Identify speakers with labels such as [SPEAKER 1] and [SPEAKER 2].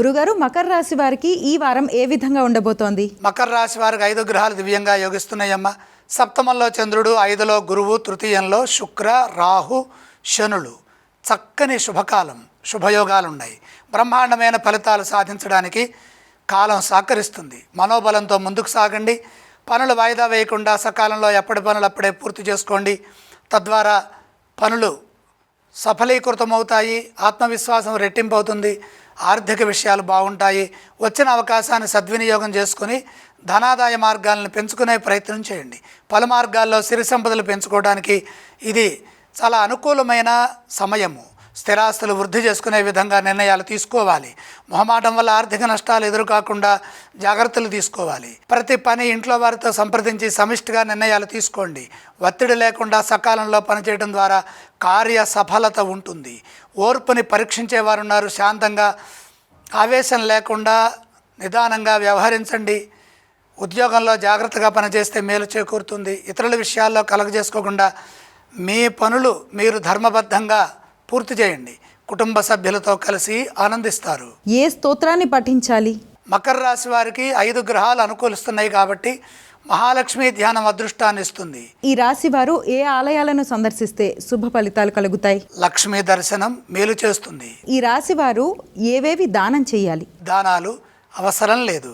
[SPEAKER 1] గురుగారు మకర రాశి వారికి ఈ వారం ఏ విధంగా ఉండబోతోంది?
[SPEAKER 2] మకర రాశి వారికి ఐదు గ్రహాలు దివ్యంగా యోగిస్తున్నాయమ్మ. సప్తమంలో చంద్రుడు ఐదులో గురువు తృతీయంలో శుక్ర రాహు శనులు. చక్కని శుభకాలం శుభయోగాలు ఉన్నాయి బ్రహ్మాండమైన ఫలితాలు సాధించడానికి కాలం సహకరిస్తుంది. మనోబలంతో ముందుకు సాగండి. పనులు వాయిదా వేయకుండా సకాలంలో ఎప్పటి పనులు అప్పుడే పూర్తి చేసుకోండి. తద్వారా పనులు సఫలీకృతమవుతాయి. ఆత్మవిశ్వాసం రెట్టింపు అవుతుంది ఆర్థిక విషయాలు బాగుంటాయి. వచ్చిన అవకాశాన్ని సద్వినియోగం చేసుకుని ధనాదాయ మార్గాలను పెంచుకునే ప్రయత్నం చేయండి. పలు మార్గాల్లో సిరి సంపదలు పెంచుకోవడానికి ఇది చాలా అనుకూలమైన సమయము. స్థిరాస్తులు వృద్ధి చేసుకునే విధంగా నిర్ణయాలు తీసుకోవాలి. మొహమాటం వల్ల ఆర్థిక నష్టాలు ఎదురుకాకుండా జాగ్రత్తలు తీసుకోవాలి. ప్రతి పని ఇంట్లో వారితో సంప్రదించి సమిష్టిగా నిర్ణయాలు తీసుకోండి. ఒత్తిడి లేకుండా సకాలంలో పనిచేయడం ద్వారా కార్య సఫలత ఉంటుంది. ఓర్పుని పరీక్షించే వారు ఉన్నారు శాంతంగా ఆవేశం లేకుండా నిదానంగా వ్యవహరించండి. ఉద్యోగంలో జాగ్రత్తగా పనిచేస్తే మేలు చేకూరుతుంది. ఇతరుల విషయాల్లో కలగజేసుకోకుండా మీ పనులు మీరు ధర్మబద్ధంగా పూర్తి చేయండి. కుటుంబ సభ్యులతో కలిసి ఆనందిస్తారు.
[SPEAKER 1] ఏ స్తోత్రాన్ని పఠించాలి?
[SPEAKER 2] మకర రాశి వారికి ఐదు గ్రహాలు అనుకూలిస్తున్నాయి కాబట్టి మహాలక్ష్మి ధ్యానం అదృష్టాన్ని ఇస్తుంది.
[SPEAKER 1] ఈ రాశి వారు ఏ ఆలయాలను సందర్శిస్తే శుభ ఫలితాలు కలుగుతాయి?
[SPEAKER 2] లక్ష్మీ దర్శనం మేలు చేస్తుంది.
[SPEAKER 1] ఈ రాశి వారు ఏవేవి దానం చేయాలి?
[SPEAKER 2] దానాలు అవసరం లేదు.